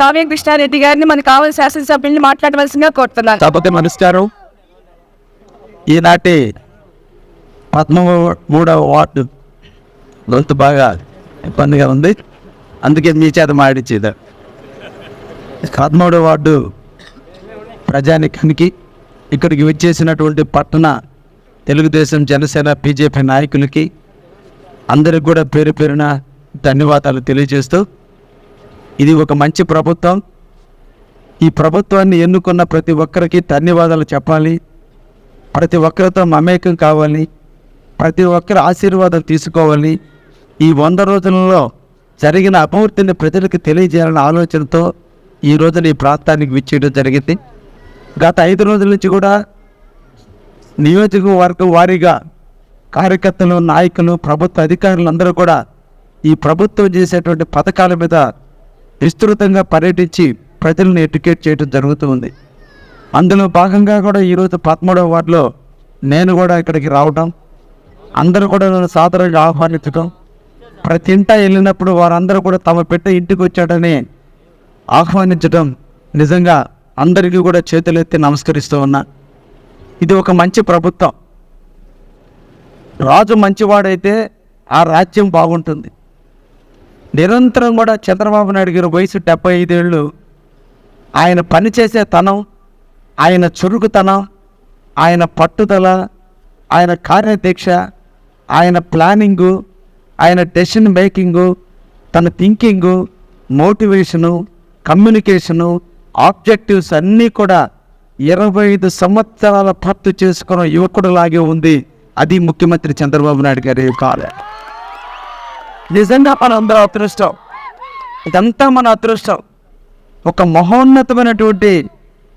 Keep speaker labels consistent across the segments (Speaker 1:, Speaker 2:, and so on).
Speaker 1: కావ్య కృష్ణారెడ్డి గారిని మనకు కావాల్సిన శాసనసభ్యుల్ని మాట్లాడవలసిందిగా కోరుతున్నాను.
Speaker 2: కాకపోతే నమస్కారం ఈనాటి పద్మూడవ వార్డు గొంతు బాగా ఇబ్బందిగా ఉంది. అందుకే మీ చేత మాడిచ్చేది పద్మూడవ వార్డు ప్రజానికానికి ఇక్కడికి వచ్చేసినటువంటి పట్టణ తెలుగుదేశం జనసేన బీజేపీ నాయకులకి అందరికి కూడా పేరు పేరున ధన్యవాదాలు తెలియజేస్తూ ఇది ఒక మంచి ప్రభుత్వం. ఈ ప్రభుత్వాన్ని ఎన్నుకున్న ప్రతి ఒక్కరికి ధన్యవాదాలు చెప్పాలి. ప్రతి ఒక్కరితో మమేకం కావాలి. ప్రతి ఒక్కరి ఆశీర్వాదం తీసుకోవాలి. ఈ వంద రోజులలో జరిగిన అభివృద్ధిని ప్రజలకు తెలియజేయాలన్న ఆలోచనతో ఈ రోజున ఈ ప్రాంతానికి విచ్చేయడం జరిగింది. గత ఐదు రోజుల నుంచి కూడా నియోజకవర్గం వారీగా కార్యకర్తలు నాయకులు ప్రభుత్వ అధికారులు అందరూ కూడా ఈ ప్రభుత్వం చేసేటువంటి పథకాల మీద విస్తృతంగా పర్యటించి ప్రజలను ఎడ్యుకేట్ చేయడం జరుగుతూ ఉంది అందులో భాగంగా కూడా ఈరోజు పదమూడవ వార్డులో నేను కూడా ఇక్కడికి రావడం అందరూ కూడా నన్ను సాధారణంగా ఆహ్వానించడం ప్రతి ఇంట వెళ్ళినప్పుడు వారందరూ కూడా తమ బిడ్డ ఇంటికి వచ్చాడని ఆహ్వానించడం నిజంగా అందరికీ కూడా చేతులెత్తి నమస్కరిస్తూ ఉన్నా. ఇది ఒక మంచి ప్రభుత్వం. రాజు మంచివాడైతే ఆ రాజ్యం బాగుంటుంది. నిరంతరం కూడా చంద్రబాబు నాయుడు గారి వయసు డెబ్బై ఐదేళ్ళు ఆయన పనిచేసే తనం ఆయన చురుకుతనం ఆయన పట్టుదల ఆయన కార్యదీక్ష ఆయన ప్లానింగు ఆయన డెసిషన్ మేకింగు తన థింకింగు మోటివేషను కమ్యూనికేషను ఆబ్జెక్టివ్స్ అన్నీ కూడా ఇరవై ఐదు సంవత్సరాల పూర్తి చేసుకున్న యువకుడు లాగే ఉంది. అది ముఖ్యమంత్రి చంద్రబాబు నాయుడు గారి కాలే నిజంగా మన అదృష్టం. ఇదంతా మన అదృష్టం. ఒక మహోన్నతమైనటువంటి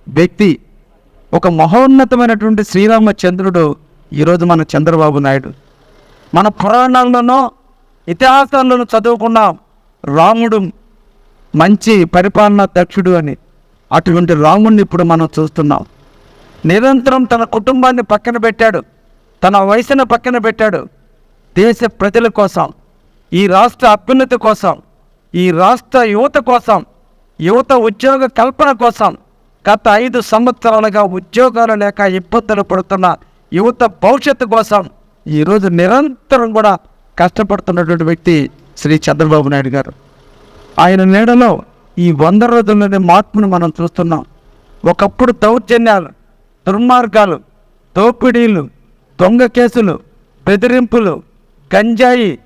Speaker 2: వ్యక్తి ఒక మహోన్నతమైనటువంటి శ్రీరామచంద్రుడు ఈరోజు మన చంద్రబాబు నాయుడు. మన పురాణాల్లోనో ఇతిహాసాల్లోనూ చదువుకున్నాం రాముడు మంచి పరిపాలనా దక్షుడు అని. అటువంటి రాముడిని ఇప్పుడు మనం చూస్తున్నాం. నిరంతరం తన కుటుంబాన్ని పక్కన పెట్టాడు. తన వయసును పక్కన పెట్టాడు. దేశ ప్రజల కోసం ఈ రాష్ట్ర అభ్యున్నతి కోసం ఈ రాష్ట్ర యువత కోసం యువత ఉద్యోగ కల్పన కోసం గత ఐదు సంవత్సరాలుగా ఉద్యోగాలు లేక ఇబ్బందులు పడుతున్న యువత భవిష్యత్తు కోసం ఈరోజు నిరంతరం కూడా కష్టపడుతున్నటువంటి వ్యక్తి శ్రీ చంద్రబాబు నాయుడు గారు. ఆయన నీడలో ఈ వంద రోజుల్లోని మార్పును మనం చూస్తున్నాం. ఒకప్పుడు దౌర్జన్యాలు దుర్మార్గాలు దోపిడీలు దొంగ కేసులు బెదిరింపులు గంజాయి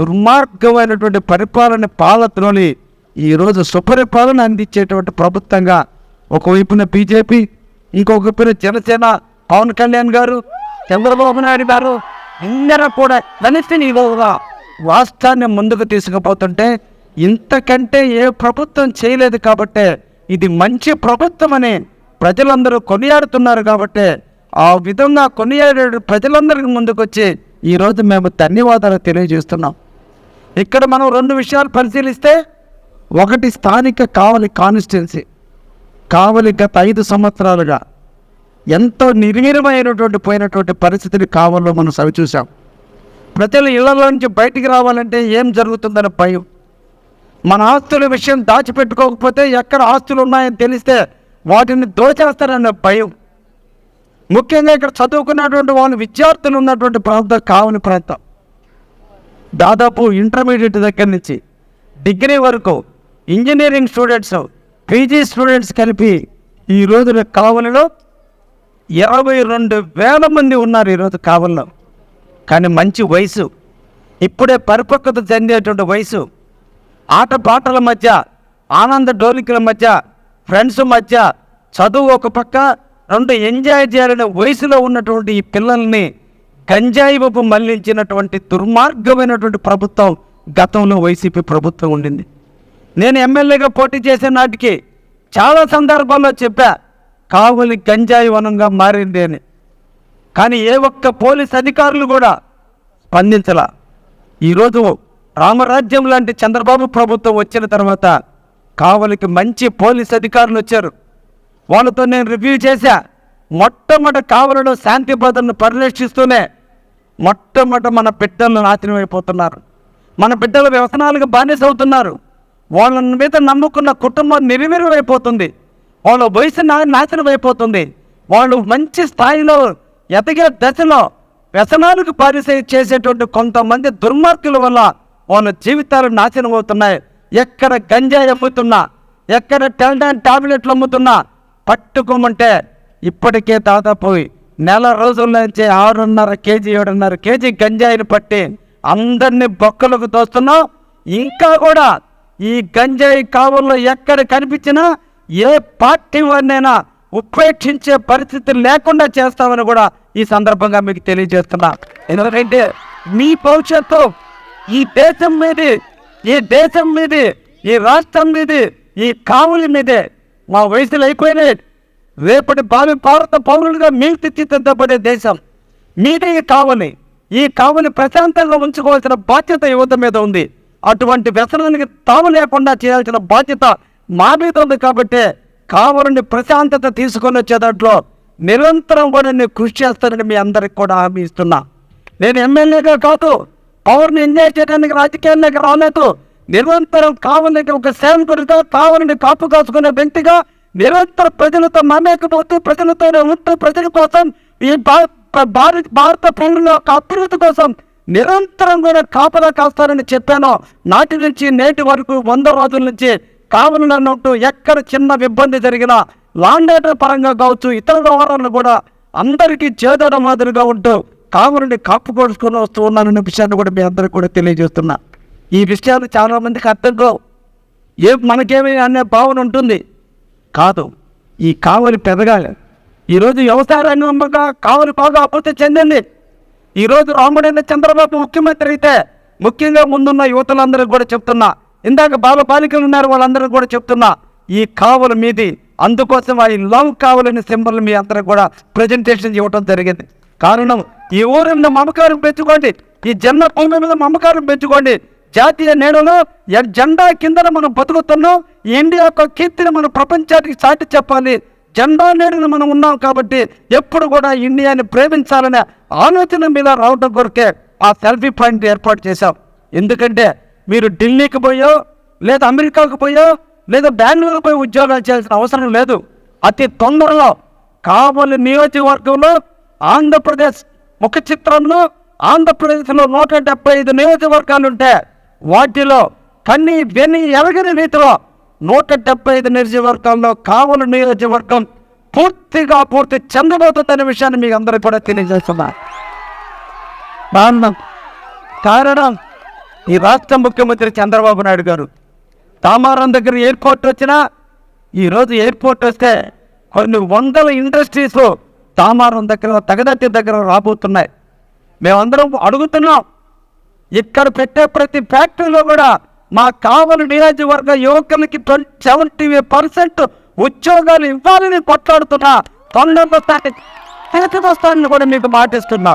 Speaker 2: దుర్మార్గమైనటువంటి పరిపాలన పాలనలోని ఈరోజు సుపరిపాలన అందించేటువంటి ప్రభుత్వంగా ఒకవైపున బీజేపీ ఇంకొక వైపున జనసేన పవన్ కళ్యాణ్ గారు చంద్రబాబు నాయుడు గారు అందరూ కూడా కలిసి నిలువుగా వాస్తవాన్ని ముందుకు తీసుకుపోతుంటే ఇంతకంటే ఏ ప్రభుత్వం చేయలేదు కాబట్టే ఇది మంచి ప్రభుత్వం అని ప్రజలందరూ కొనియాడుతున్నారు కాబట్టి ఆ విధంగా కొనియాడే ప్రజలందరికీ ముందుకొచ్చి ఈరోజు మేము ధన్యవాదాలు తెలియజేస్తున్నాం. ఇక్కడ మనం రెండు విషయాలు పరిశీలిస్తే ఒకటి స్థానిక కావలి కాన్స్టిట్యున్సీ కావలి గత ఐదు సంవత్సరాలుగా ఎంతో నిర్వీరమైనటువంటి పోయినటువంటి పరిస్థితిని కావల్లో మనం సవి ప్రజలు ఇళ్ళలో నుంచి బయటికి రావాలంటే ఏం జరుగుతుందని భయం. మన ఆస్తుల విషయం దాచిపెట్టుకోకపోతే ఎక్కడ ఆస్తులు ఉన్నాయని తెలిస్తే వాటిని దోచేస్తారన్న భయం. ముఖ్యంగా ఇక్కడ చదువుకున్నటువంటి వాళ్ళు విద్యార్థులు ఉన్నటువంటి ప్రాంతం కావలి ప్రాంతం. దాదాపు ఇంటర్మీడియట్ దగ్గర నుంచి డిగ్రీ వరకు ఇంజనీరింగ్ స్టూడెంట్స్ పీజీ స్టూడెంట్స్ కలిపి ఈ రోజున కావలిలో ఇరవై రెండు వేల మంది ఉన్నారు ఈరోజు కావలిలో. కానీ మంచి వయసు ఇప్పుడే పరిపక్వత చెందేటువంటి వయసు ఆట పాటల మధ్య ఆనంద డోలికల మధ్య ఫ్రెండ్స్ మధ్య చదువు ఒక పక్క రెండు ఎంజాయ్ చేయాలనే వయసులో ఉన్నటువంటి ఈ పిల్లల్ని గంజాయి వైపు మళ్ళించినటువంటి దుర్మార్గమైనటువంటి ప్రభుత్వం గతంలో వైసీపీ ప్రభుత్వం ఉండింది. నేను ఎమ్మెల్యేగా పోటీ చేసే నాటికి చాలా సందర్భాల్లో చెప్పా కావలి గంజాయి వనంగా మారింది అని. కానీ ఏ ఒక్క పోలీస్ అధికారులు కూడా స్పందించలా. ఈరోజు రామరాజ్యం లాంటి చంద్రబాబు ప్రభుత్వం వచ్చిన తర్వాత కావలికి మంచి పోలీస్ అధికారులు వచ్చారు. వాళ్ళతో నేను రివ్యూ చేశా. మొట్టమొదటి కావలిలో శాంతి భద్రతను పరిరక్షిస్తూనే మొట్టమొదటి మన బిడ్డలు నాశనం అయిపోతున్నారు. మన బిడ్డలు వ్యసనాలకు బానిస అవుతున్నారు వాళ్ళ మీద నమ్ముకున్న కుటుంబం నిర్వీర్యమైపోతుంది. వాళ్ళ వయసు నా నాశనం అయిపోతుంది వాళ్ళు మంచి స్థాయిలో ఎదిగే దశలో వ్యసనాలకు పారిసే చేసేటువంటి కొంతమంది దుర్మార్గుల వల్ల వాళ్ళ జీవితాలు నాశనం అవుతున్నాయి ఎక్కడ గంజాయి అమ్ముతున్నా ఎక్కడ టెల్డాన్ టాబ్లెట్లు అమ్ముతున్నా పట్టుకోమంటే ఇప్పటికే దాదాపు నెల రోజుల నుంచి ఆరున్నర కేజీ ఏడున్నర కేజీ గంజాయిని పట్టి అందరినీ బొక్కలకు తోస్తున్నాం ఇంకా కూడా ఈ గంజాయి కావుల్లో ఎక్కడ కనిపించినా ఏ పార్టీ వారినైనా ఉపేక్షించే పరిస్థితి లేకుండా చేస్తామని కూడా ఈ సందర్భంగా మీకు తెలియజేస్తున్నా. ఎందుకంటే మీ భవిష్యత్తు ఈ దేశం మీది ఈ దేశం మీది ఈ రాష్ట్రం మీది ఈ కావులి మీదే మా వయసులు అయిపోయినాయి. రేపటి భావి భారత పౌరులుగా మీకు తీర్చిదిద్దబడే దేశం. మీదే ఈ కావలి. ఈ కావని ప్రశాంతంగా ఉంచుకోవాల్సిన బాధ్యత యువత మీద ఉంది. అటువంటి వ్యసనానికి తాము లేకుండా చేయాల్సిన బాధ్యత మా మీద ఉంది కాబట్టి కావలిని ప్రశాంతత తీసుకొని వచ్చే దాంట్లో నిరంతరం కూడా నేను కృషి చేస్తానని మీ అందరికి కూడా హామీ ఇస్తున్నా. నేను ఎమ్మెల్యేగా కాదు పవర్ని ఎంజాయ్ చేయడానికి రాజకీయాల్లోకి రాలేదు. నిరంతరం కావలికి ఒక సేవకుడిగా కావాలని కాపు కాసుకునే వ్యక్తిగా నిరంతర ప్రజలతో మమేకమవుతూ ప్రజలతోనే ఉంటూ ప్రజల కోసం ఈ భా- భారత భారత పౌరుల యొక్క అభివృద్ధి కోసం నిరంతరం కూడా కాపలా కాస్తారని చెప్పాను. నాటి నుంచి నేటి వరకు వంద రోజుల నుంచి కావాలన్నట్టు ఎక్కడ చిన్న ఇబ్బంది జరిగినా లాండేటర్ పరంగా కావచ్చు ఇతర వ్యవహారాలు కూడా అందరికీ చేదోడ మాదిరిగా ఉంటూ కావాలని కాపు కొడుచుకొని వస్తూ ఉన్నానన్న విషయాన్ని కూడా మీ అందరికీ కూడా తెలియజేస్తున్నా. ఈ విషయాలు చాలామందికి అర్థం కావు. ఏ మనకేమి అనే భావన ఉంటుంది. కాదు. ఈ కావలి పెరగాలి ఈరోజు వ్యవసాయ రంగంగా కావలి బాగా అభివృద్ధి చెందింది. ఈరోజు రాముడైన చంద్రబాబు ముఖ్యమంత్రి అయితే ముఖ్యంగా ముందున్న యువతలందరికీ కూడా చెప్తున్నా. ఇందాక బాల బాలికలు ఉన్నారు వాళ్ళందరికీ కూడా చెప్తున్నా. ఈ కావలి మీది అందుకోసం ఆ లవ్ కావాలని సింబల్ మీ అందరికి కూడా ప్రజెంటేషన్ ఇవ్వటం జరిగింది. కారణం ఈ ఊరి మీద మమకారం పెంచుకోండి. ఈ జన్మ భూమి మీద మమకారం పెంచుకోండి. జాతీయ నేడలో ఎ- జెండా కిందన మనం బతుకుతున్నాం. ఈ ఇండియా యొక్క కీర్తిని మనం ప్రపంచానికి చాటి చెప్పాలి. జెండా నేడును మనం ఉన్నాం కాబట్టి ఎప్పుడు కూడా ఇండియాని ప్రేమించాలనే ఆలోచన మీద రావడం కొరకే ఆ సెల్ఫీ పాయింట్ ఏర్పాటు చేశాం. ఎందుకంటే మీరు ఢిల్లీకి పోయో లేదా అమెరికాకు పోయో లేదా బెంగళూరు పోయి ఉద్యోగాలు చేయాల్సిన అవసరం లేదు. అతి తొందరలో కావలి నియోజకవర్గంలో ఆంధ్రప్రదేశ్ ముఖ చిత్రంలో ఆంధ్రప్రదేశ్లో నూట డెబ్బై ఐదు నియోజకవర్గాలుంటే వాటిలో కన్ని వెన్ని ఎరగని రీతిలో నూట డెబ్బై ఐదు నియోజకవర్గాల్లో కావలి నియోజకవర్గం పూర్తిగా పూర్తి చెందబోతుందనే విషయాన్ని మీకు అందరికీ కూడా తెలియజేస్తున్నా కారణం కారణం ఈ రాష్ట్ర ముఖ్యమంత్రి చంద్రబాబు నాయుడు గారు. తామారం దగ్గర ఎయిర్పోర్ట్ వచ్చినా ఈరోజు ఎయిర్పోర్ట్ వస్తే కొన్ని వందల ఇండస్ట్రీస్ తామారం దగ్గర తగదట్టి దగ్గర రాబోతున్నాయి. మేమందరం అడుగుతున్నాం ఇక్కడ పెట్టే ప్రతి ఫ్యాక్టరీలో కూడా మా కావలి నియోజకవర్గ యువకులకి ట్వంటీ సెవెంటీ పర్సెంట్ ఉద్యోగాలు ఇవ్వాలని కొట్లాడుతున్నా. తొందరలో చేతికి వస్తానని కూడా మీకు మాటిస్తున్నా.